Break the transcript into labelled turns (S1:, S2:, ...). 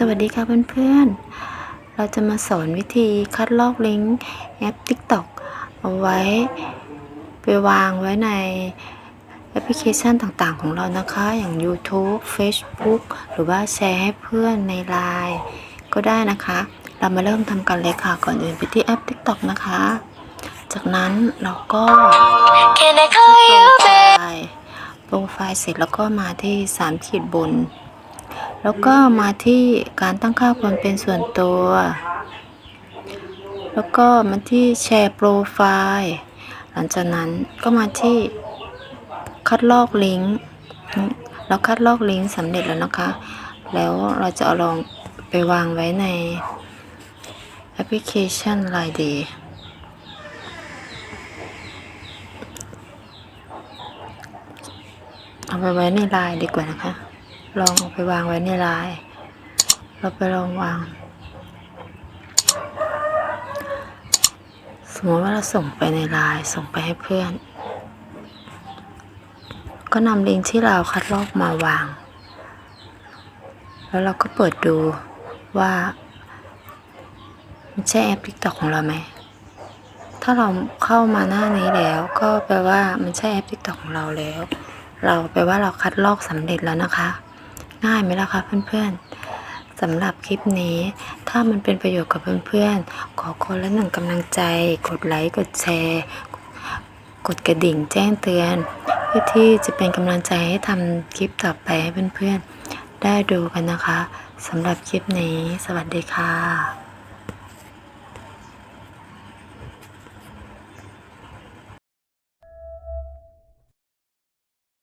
S1: สวัสดีค่ะเพื่อนๆ เราจะมาสอนวิธีคัดลอกลิงก์แอป TikTok เอาไว้ ไปวางไว้ในแอปพลิเคชันต่างๆของเรานะคะ อย่าง YouTube Facebook หรือว่าแชร์ให้เพื่อนใน Line ก็ได้นะคะ เรามาเริ่มทำกันเลยค่ะ ก่อนอื่นไปที่แอป TikTok นะคะ จากนั้นเราก็
S2: Can I call you
S1: โปร
S2: babe?
S1: ไฟล์โปรไฟล์เสร็จแล้วก็มาที่สามขีดบน แล้วก็มาที่การตั้งค่าความเป็นส่วนตัว แล้วก็มาที่แชร์โปรไฟล์หลังจากนั้นก็มาที่คัดลอกลิงก์เราคัดลอกลิงก์สำเร็จแล้วนะคะ แล้วเราจะเอาลองไปวางไว้ในแอปพลิเคชัน Line D เอาไปไว้ในไลน์ดีกว่านะคะ ลองเอาไปวางไว้ในลน์เราไปลองวาง สมมติว่าเราส่งไปในลน์ส่งไปให้เพื่อน ก็นำลิงก์ที่เราคัดลอกมาวาง แล้วเราก็เปิดดูว่ามันใช่แอป TikTok ของเราไหม ถ้าเราเข้ามาหน้านี้แล้วก็แปลว่ามันใช่แอป TikTok ของเราแล้ว เราแปลว่าเราคัดลอกสำเร็จแล้วนะคะ ง่ายไหมล่ะคะเพื่อนๆสำหรับคลิปนี้ ถ้ามันเป็นประโยชน์กับเพื่อนๆ ขอคนละหนึ่งกำลังใจ กดไลค์ กดแชร์ กดกระดิ่งแจ้งเตือน เพื่อที่จะเป็นกำลังใจให้ทำคลิปต่อไปให้เพื่อนๆ ได้ดูกันนะคะสำหรับคลิปนี้ สวัสดีค่ะ